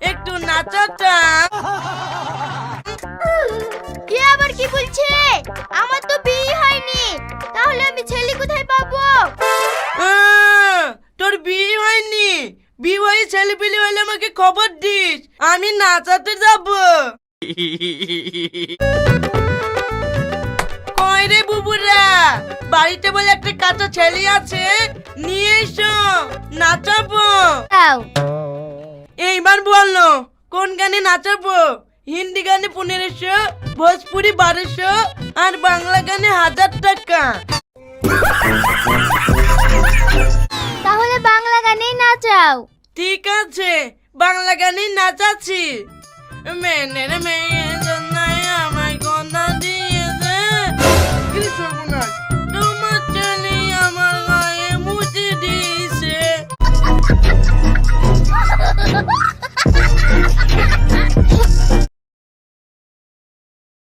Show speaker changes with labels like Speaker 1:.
Speaker 1: একটু নাচাটা
Speaker 2: এ আবার কি বলছে? আমার তো বিয়ে হয়নি। তাহলে আমি ছেলে কোথায় পাবো?
Speaker 1: তোর বিয়ে হয়নি। বিয়ে হয়ে ছেলে পিলে হলে আমাকে খবর দিস। আমি নাচাতে যাব। কই রে বুবুরা? বাড়িতে বলে একটা কাঁচা ছেলে আছে? নিয়ে এসো নাচাবো। এইবার বলো কোন গানে নাচাবো? হিন্দি গানে পনেরোশো ভোজপুরি বারোশো আর বাংলা গানে হাজার টাকা।
Speaker 2: তাহলে বাংলা গানেই নাচাও।
Speaker 1: ঠিক আছে বাংলা গানে নাচাচ্ছি। মেনের মেয়ে জন্যই আমায় কথা দিয়েছে। কি সর্বনাশ? তোমার ছেলে আমার গায়ে মুছে দিয়েছে।